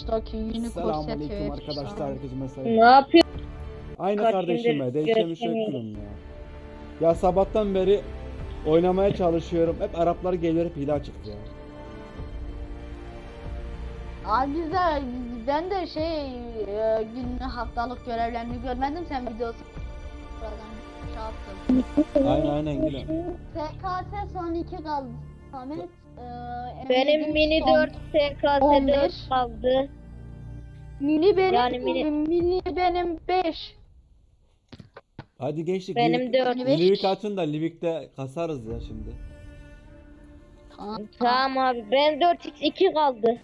Staki Unicorn Selamünaleyküm arkadaşlar herkese mesaj. Ne yapıyor? Aynı Kaç kardeşime gündür değişen şey görüşemiyoruz. yapıyorum ya. Ya sabahtan beri oynamaya çalışıyorum. Hep Araplar geliyor hep hile açık ya. Abi güzel. Ben de şey e, gün haftalık görevlerini görmedim sen videosu. Buradan şey yaptım. Aynen aynen gülüm. SKS son 2 kaldı. Ahmet e, Benim mini son- 4 SKS 11. 4 kaldı. Mini benim Yani mini- mini benim 5. Hadi gençlik. Benim Livik, 4. Beş. Livik açın da Livik'te kasarız ya şimdi. Tamam. Tamam abi ben 4x2 kaldı.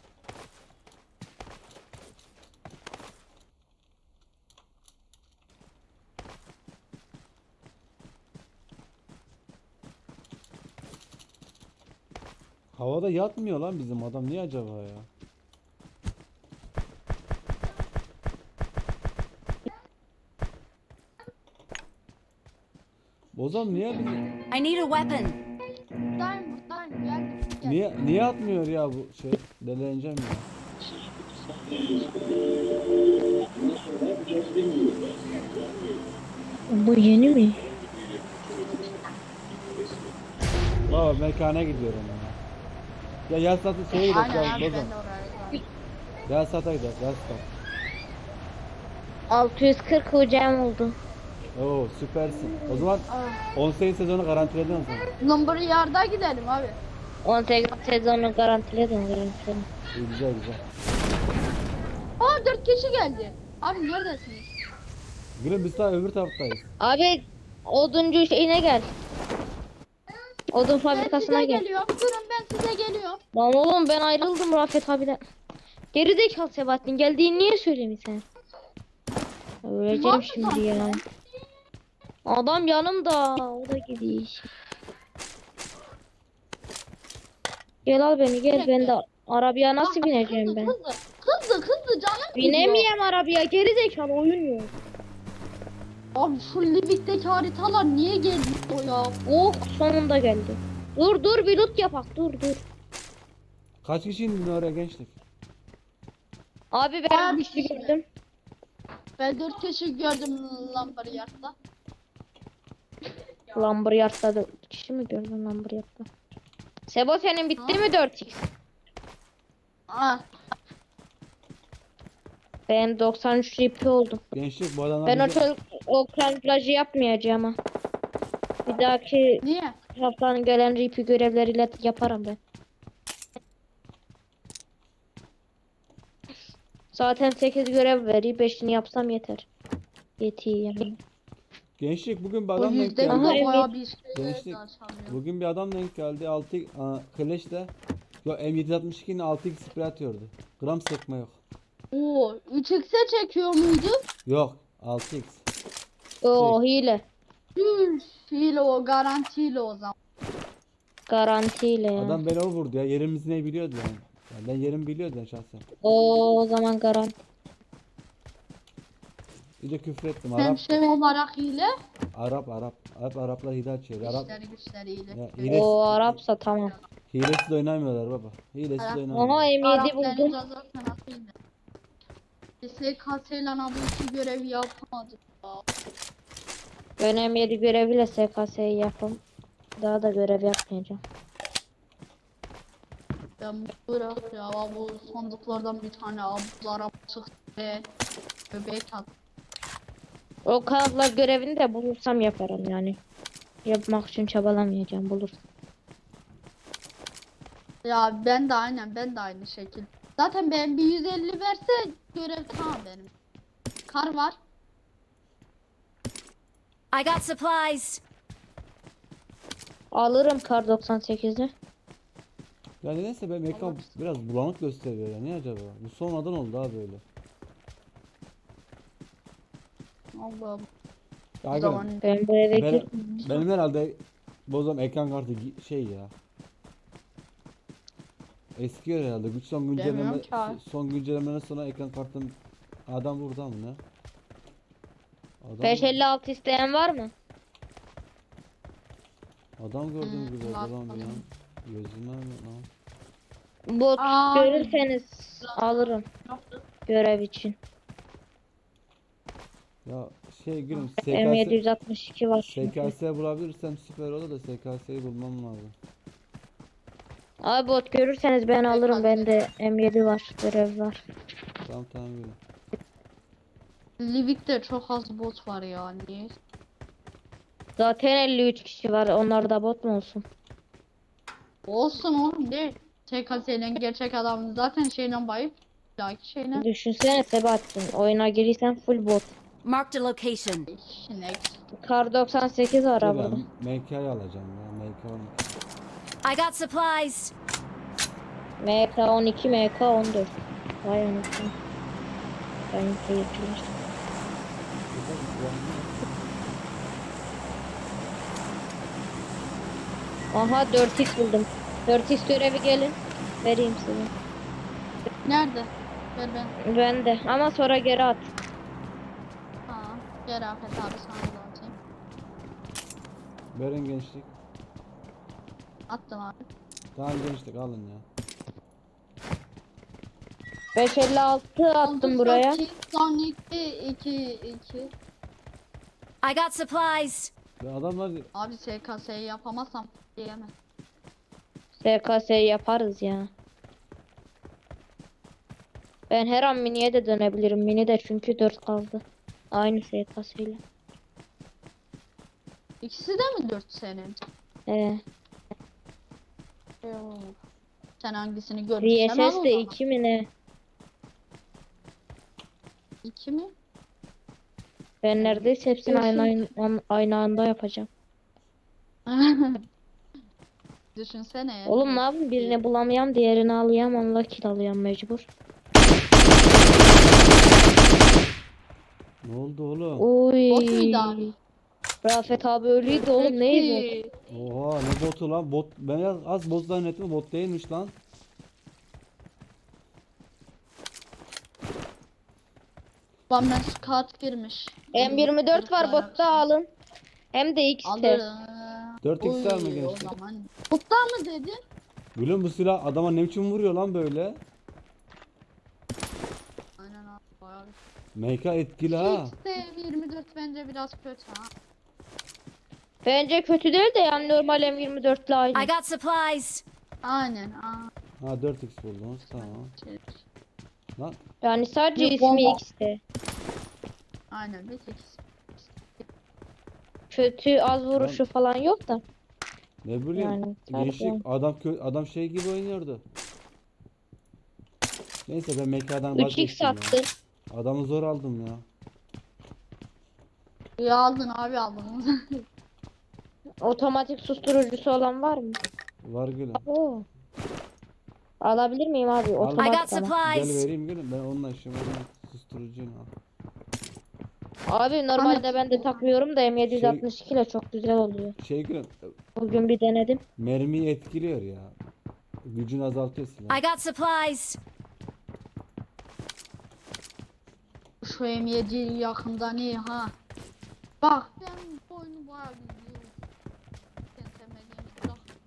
Havada yatmıyor lan bizim adam. Niye acaba ya? Bozan niye bizi... I need a weapon. Niye niye atmıyor ya bu şey? Deleneceğim ya. Bu yeni mi? Baba mekana gidiyorum ya. Ya yaz satı şeye gidelim Aynen ya abi ben de oraya gidiyorum. Yaz sata gidelim yaz sat. 640 hocam oldu. Oo süpersin. O zaman Ah. 18 sezonu garantiledin o zaman. Number yarda gidelim abi. 18 sezonu garantiledim garantiledim. İyi güzel güzel. Aa 4 kişi geldi. Abi neredesiniz? Gülüm biz daha öbür taraftayız. Abi oduncu şeyine gel. Odun Ben fabrikasına size gel. geliyorum. Durun ben size geliyorum. Lan oğlum ben ayrıldım Rafet abiden. Geri zekalı Sebahattin geldiğini niye söylemiyorsun? Öleceğim mı şimdi ya. Adam yanımda. O da gidiyor. Gel al beni gel ben de arabaya nasıl bineceğim ben? Hızlı hızlı hızlı canım. Binemeyem arabaya geri zekalı oyun yok. Abi şu Livik'teki haritalar niye geldi o ya? Oh sonunda geldi. Dur dur bir loot yapak dur dur. Kaç kişi indin oraya gençlik? Abi ben Ben bir şey gördüm. Ben 4 kişi gördüm lambarı yarda. Lambriyat'ta da kişi mi gördün Lambriyat'ta? Sebo senin bitti mi 4x? Aa, Ben 93 RP oldum. Gençlik bu adamlar Ben o çocuk o kamuflajı yapmayacağım ha. Bir dahaki niye? haftanın gelen RP görevleriyle yaparım ben. Zaten 8 görev veriyor. 5'ini yapsam yeter. Yetiyor yani. Gençlik bugün bir O adam denk yüzde geldi. Evet. bayağı bir şey Gençlik. Bugün bir adam denk geldi. 6 aa, Clash'te Yo M762'nin 6x sprey atıyordu. Gram sekme yok. Oo, 3x'e çekiyor muydu? Yok 6x. O hile. Üf, hile o garantiyle o zaman. Garantiyle ya. Adam beni o vurdu ya. Yerimizi ne biliyordu yani. Yani ben yerimi biliyordu yani şahsen. O, o zaman garanti. İyice küfür ettim. Sen Arap, şey olarak hile. Arap, Arap. Hep Araplar hile açıyor. Arap, Güçleri güçleri hile. ya, hilesiz, O Arapsa tamam. hilesiz oynamıyorlar baba. Hilesiz Arap- oynamıyorlar. M7 Arap buldum. deniz azarken hile. SKS ile iki görevi yapamadık. ya. Ben M7 göreviyle SKS'yi yapım. Daha da görev yapmayacağım. Ben bırak ya bu sandıklardan bir tane abuz Arap çıktı ve bebek at. O kanatlar görevini de bulursam yaparım yani. Yapmak için çabalamayacağım bulursam. Ya ben de aynen ben de aynı şekil. Zaten ben bir 150 verse görev tamam benim. Kar var. I got supplies. Alırım kar 98'i. Ya nedense benim ekran biraz bulanık gösteriyor ya. Niye acaba? Bu sonradan oldu abi böyle. Allah'ım. Ya O zaman Ben bu eve ben, benim herhalde bozam ekran kartı gi- şey ya. Eski herhalde. Güç son güncelleme ki abi. son güncellemeden sonra ekran kartım adam vurdu ama ne? Adam, 556 isteyen var mı? adam gördüğüm Hmm, gibi var, adam ya. alayım. Gözüme mi lan? Bot Aa. görürseniz alırım görev için. Ya şey gülüm SKS, M762 var çünkü. SKS bulabilirsem süper olur da SKS'yi bulmam lazım. Abi bot görürseniz ben alırım. Bende M7 var. Görev var. Tamam tamam gülüm. Livik'te çok az bot var ya. Niye? Zaten 53 kişi var. Onlar da bot mu olsun? Olsun oğlum değil. TKS ile gerçek adam zaten şeyle bayıp daki şeyle Düşünsene Sebahattin. Oyuna girirsen full bot. Marked a location. Kar 98 var abi. MK'yi alacağım ya. MK 12. I got supplies. MK 12, MK 14. Vay anasını. Ben keyifler. Aha 4x buldum. 4x görevi gelin. Vereyim size. Nerede? Ver ben. Ben de ama sonra geri at. Ha. Gel Afet abi sana da atayım. Verin gençlik. Attım abi. Tamam gençlik alın ya. 556 attım buraya. Son 2 2 2. I got supplies. Ya adamlar Abi SKS'yi yapamazsam diyemem. SKS yaparız ya. Ben her an miniye de dönebilirim. Mini de çünkü 4 kaldı. Aynı SKS ile. İkisi de mi 4 senin? Ee, Sen hangisini görmüşsen VSS de zaman. 2 mi ne? 2 mi? Ben neredeyse hepsini aynı, aynı, aynı anda yapacağım. Düşünsene. Oğlum ne yapayım birini bulamıyorum diğerini alıyorum onunla kill alıyorum mecbur. ne oldu oğlum? Oy. Bot muydu abi? Rafet abi ölüydü oğlum neydi? Oha ne botu lan bot ben ya az bot zannettim bot değilmiş lan. Lan ben scout girmiş. M24 var botta alın. Hem de X'te. Alırım. 4x var mı Oy, gençlik? O zaman. Botlar mı dedin? Gülüm bu silah adama ne biçim vuruyor lan böyle? Aynen abi. Bayağı. MK etkili ha. İşte 24 bence biraz kötü ha. Bence kötü değil de yani normal M24 ile aynı. I got supplies. Aynen. Aa, Ha 4x buldunuz tamam. şey, Lan Yani sadece Yok, ismi bomba. X'te. aynen bir tek Kötü az vuruşu falan yok da. ne bileyim Yani, gençlik adam kö adam şey gibi oynuyordu. Neyse ben MK'dan 3x vazgeçtim ya. attı. Adamı zor aldım ya. Ya aldın abi aldın. Otomatik susturucusu olan var mı? Var gülüm. Oo. Alabilir miyim abi? I Otomatik got ama. Gel supplies. vereyim gülüm ben onunla işim. Susturucuyum al. Abi normalde ben de takmıyorum da M762 ile çok güzel oluyor. Şey gülüm Bugün bir denedim. mermiyi etkiliyor ya. Gücünü azaltıyor silah. I got supplies. Şu M7 yakından iyi ha. Bak ben bu oyunu bayağı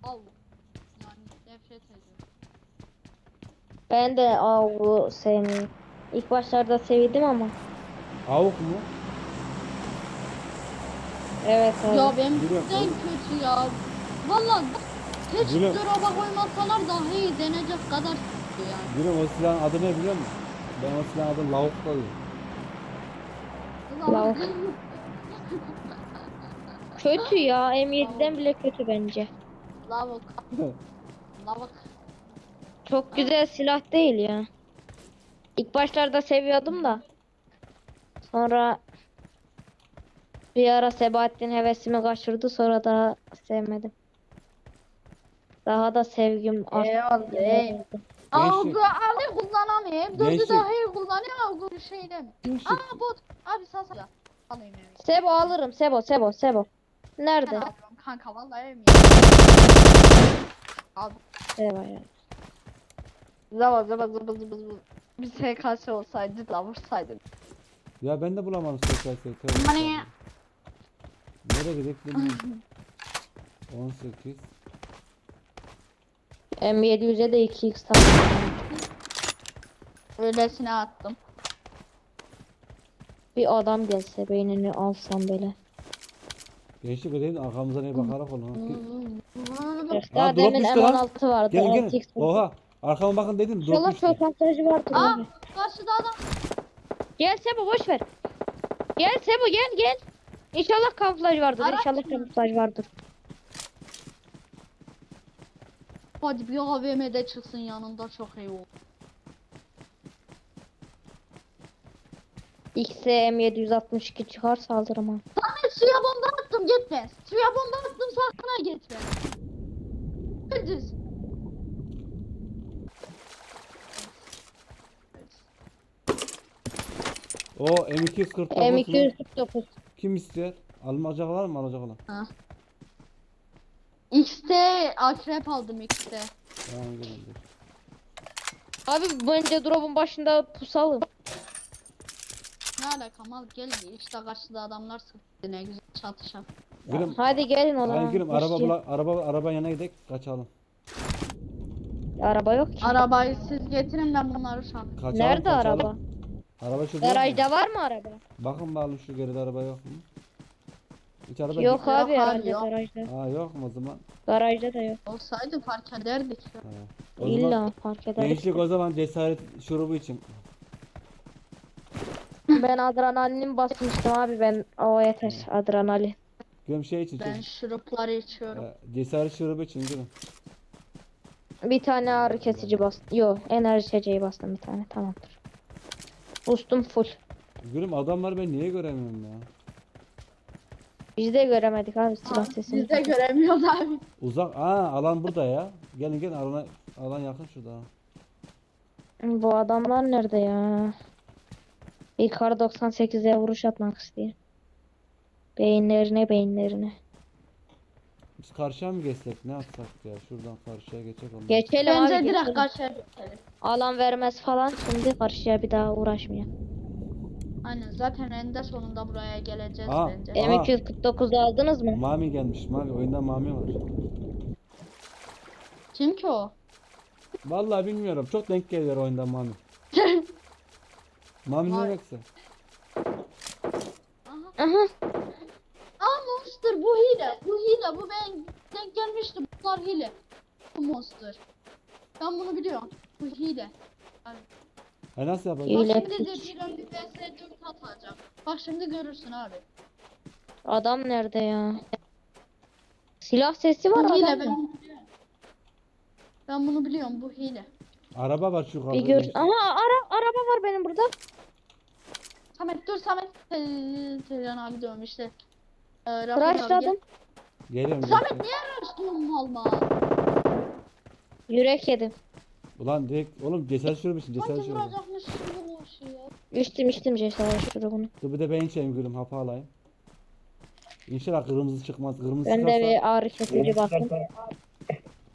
Yani nefret ediyorum. Ben de avı sevmiyorum. İlk başlarda sevdim ama. Avuk mu? Evet abi. Ya benim Biliyorum, en kötü ya. Valla hiç Biliyorum. drop'a koymasalar dahi iyi denecek kadar kötü yani. Gülüm o silahın adı ne biliyor musun? Ben o silahın adını lavuk koyuyorum. Lavuk. Kötü ya. M7'den bile kötü bence. Lavuk. Lavuk. Çok güzel silah değil ya. İlk başlarda seviyordum da. Sonra bir ara Sebahattin hevesimi kaçırdı sonra daha sevmedim. Daha da sevgim arttı. Eyvallah, ey. Algı Ali kullanamıyorum. Dördü Gençlik. dahi kullanıyor algı şeyde mi? Aa bot. Abi sağ sağ. Alayım. Sebo alırım Sebo Sebo Sebo. Nerede? Ben alıyorum kanka vallahi evim Al. Sebo ya. Zaba zaba zaba zaba zaba. Bir SKS olsaydı da vursaydım. Ya ben de bulamadım SKS'yi. Bana ya. Nereye gidelim bilmiyorum. 18. M700'e de 2x taktım. Öylesine attım. Bir adam gelse beynini alsam böyle. Gençlik ödeyin arkamıza ne bakarak olun. ha. Daha drop demin düştü lan. M16 vardı. Gelin gelin. 6x. Oha. Arkama bakın dedim. Drop İnşallah düştü. çok avantajı vardır. Aa karşıda adam. Gel Sebo boş ver. Gel Sebo gel gel. İnşallah kamuflaj vardır. Araç İnşallah mı? kamuflaj vardır. Hadi bir AVM'de çıksın yanında çok iyi olur. X'e M762 çıkar saldırım ha. Suya bomba attım gitme. Suya bomba attım sakın ha gitme. Öldüz. O M249. mu? M249. Kim istiyor? Alacak var mı alacak olan? Ha. X'te akrep aldım X'te. Tamam. Abi bence drop'un başında pusalım. Ne alaka mal gel işte karşıda adamlar sıktı ne güzel çatışan. Gülüm. Hadi gelin o Hadi zaman. gülüm Hoş araba bula, araba araba yana gidelim kaçalım. Araba yok ki. Arabayı siz getirin ben bunları şart. Kaçalım Nerede kaçalım. araba? Araba mu? Garajda var mı araba? Bakın bakalım şu geride araba yok mu? Hiç araba Yok gitmiyor. abi Yok abi, herhalde yok. garajda. Ha yok mu o zaman? Garajda da yok. Olsaydı fark ederdik. Ha. O zaman İlla fark eder. gençlik o zaman cesaret şurubu için. Ben adrenalin basmıştım abi ben. O yeter adrenalin. Gülüm şey için. Ben çocuk- şurupları içiyorum. Ha, cesaret şurubu için gülüm. Bir tane ağrı kesici bastım. Yo enerji içeceği bastım bir tane tamamdır. Boostum full. Gülüm adamları ben niye göremiyorum ya? Biz de göremedik abi silah Aa, sesini. Biz de göremiyoruz abi. Uzak. Aa alan burada ya. Gelin gelin alana alan yakın şurada. Bu adamlar nerede ya? Bir kar 98'e vuruş atmak istiyor. Beyinlerine beyinlerine. Biz karşıya mı geçsek? Ne yapsak ya? Şuradan karşıya geçecek olmaz. Geçelim Bence abi direkt geçelim. karşıya geçelim. Alan vermez falan şimdi karşıya bir daha uğraşmıyor. Aynen zaten eninde sonunda buraya geleceğiz Aa, bence. Aha. M249'u aldınız mı? Mami gelmiş. Mami oyunda Mami var. Kim ki o? Vallahi bilmiyorum. Çok denk geliyor oyunda Mami. Mami ne Vay. demekse? Aha. Aa monster bu hile. Bu hile. Bu ben denk gelmiştim. Bunlar hile. Bu monster. Ben bunu biliyorum. Bu hile. Yani, Ha nasıl yapacağız? Hile. bak şimdi de piç. bir ön bir vs 4 atacağım. Bak şimdi görürsün abi. Adam nerede ya? Silah sesi var Bu hile adam. ben. Ben bunu biliyorum bu hile. Araba var şu Bir gör. Aha ara araba var benim burada. Samet dur Samet. Te- Tezcan abi işte. Ee, Rafet abi gel. Geliyorum. Samet niye mal mal? Yürek yedim. Ulan direkt oğlum cesaret için cesaret Hadi şurubu. vuracakmış gibi bu şey ya. İçtim içtim cesaret şurubunu. Dur bir de ben içeyim gülüm hapı alayım. İnşallah kırmızı çıkmaz. Kırmızı Ben de çıkarsa bir ağrı kesici bastım.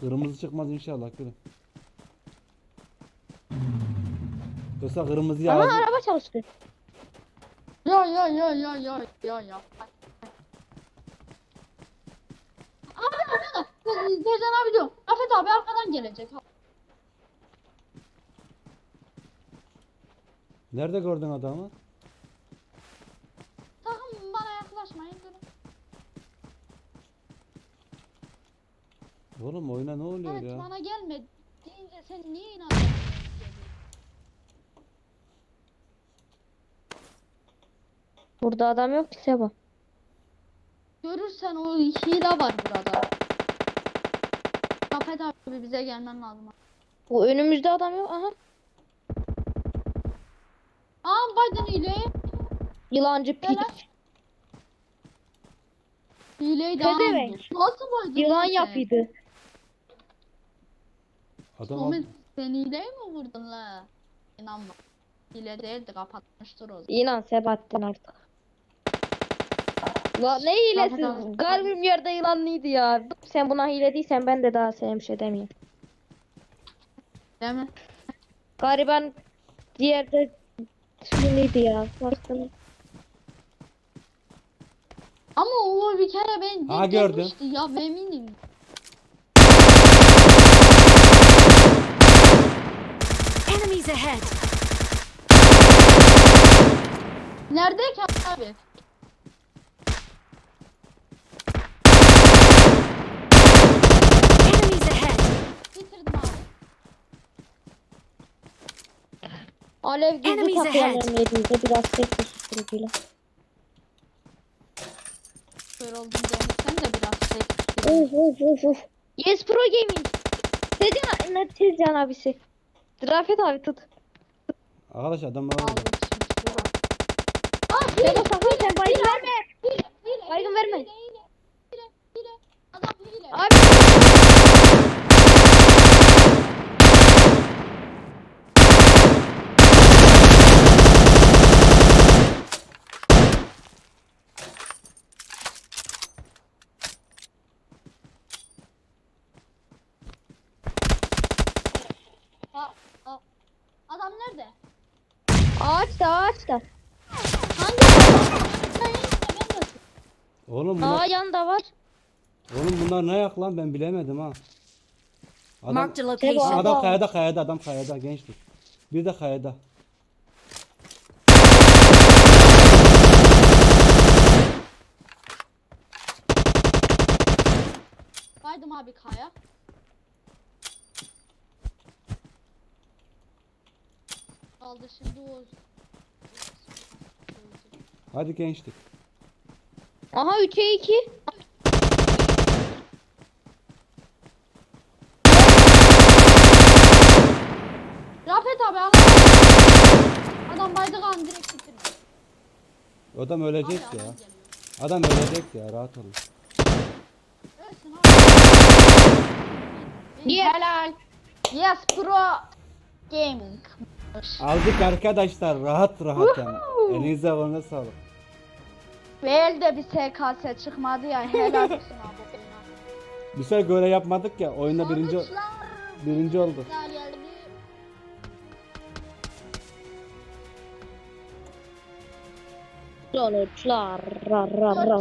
kırmızı çıkmaz inşallah gülüm. Yoksa kırmızı Ama ağzı. araba çalıştı. Ya ya ya ya ya ya ya. Abi arkada. Tezcan abi diyor. Rafet abi arkadan gelecek. Nerede gördün adamı? Sakın bana yaklaşmayın. Oğlum oyuna ne oluyor Evet ya? bana gelme deyince sen niye inanıyorsun? Burada adam yok ki Sebo. Görürsen o hile var burada. Rafet abi bize gelmen lazım. Bu önümüzde adam yok. Aha. Aa Biden hile. Yılancı piç. Hileyi de aldı. Nasıl Biden? Yılan lan sen? yapıydı. Adam Ahmet sen hileyi mi vurdun la? İnanma. Hile değildi kapatmıştır o zaman. İnan Sebahattin artık. La ne hilesi? Rafet abi. Kalbim yerde yılanlıydı ya. Sen buna hile değilsen ben de daha sana bir şey demeyeyim. Değil mi? Gariban diğerde hileydi ya. Baktım. Ama o bir kere ben Ha, denk gördüm. ya eminim. Enemies ahead! Nerede ki abi? Enemies ahead! Bitirdim abi. Alev gizli Enemies takıyorum ahead. M7'de biraz ses susturucuyla. Kör oldum demişsen de biraz ses. Of of of of. Yes Pro Gaming. Tezcan, ne Tezcan abisi. Rafet abi tut. Arkadaş adamlar orada. Aldık şimdi. Bırak. Sen o sakın sen baygın verme. Baygın verme. Hile, hile, hile. Adam hile. Abi. Ha, ha. Adam nerede? Ağaçta ağaçta. Hangi adam? Ben yanımda, ben de. Oğlum Aa bunlar, yanında var. oğlum bunlar ne yak lan ben bilemedim ha. Adam, Marked a location. adam Adam. kayada kayada adam kayada gençlik. Bir de kayada. Baydım abi kaya. Aldı şimdi o. Hadi gençlik. Aha 3'e 2. Rafet abi adam. Adam baydı kan direkt bitirdi. Adam ölecek Abi ya. adam. Adam ölecek ya rahat olun. Ölsün abi. Yes. Helal. Yes pro gaming. Aldık arkadaşlar rahat rahat yani. Elinize koluna sağlık. Ve elde bir SKS çıkmadı ya helal olsun abi. Bir sefer göre yapmadık ya oyunda birinci birinci oldu. Güzel geldi.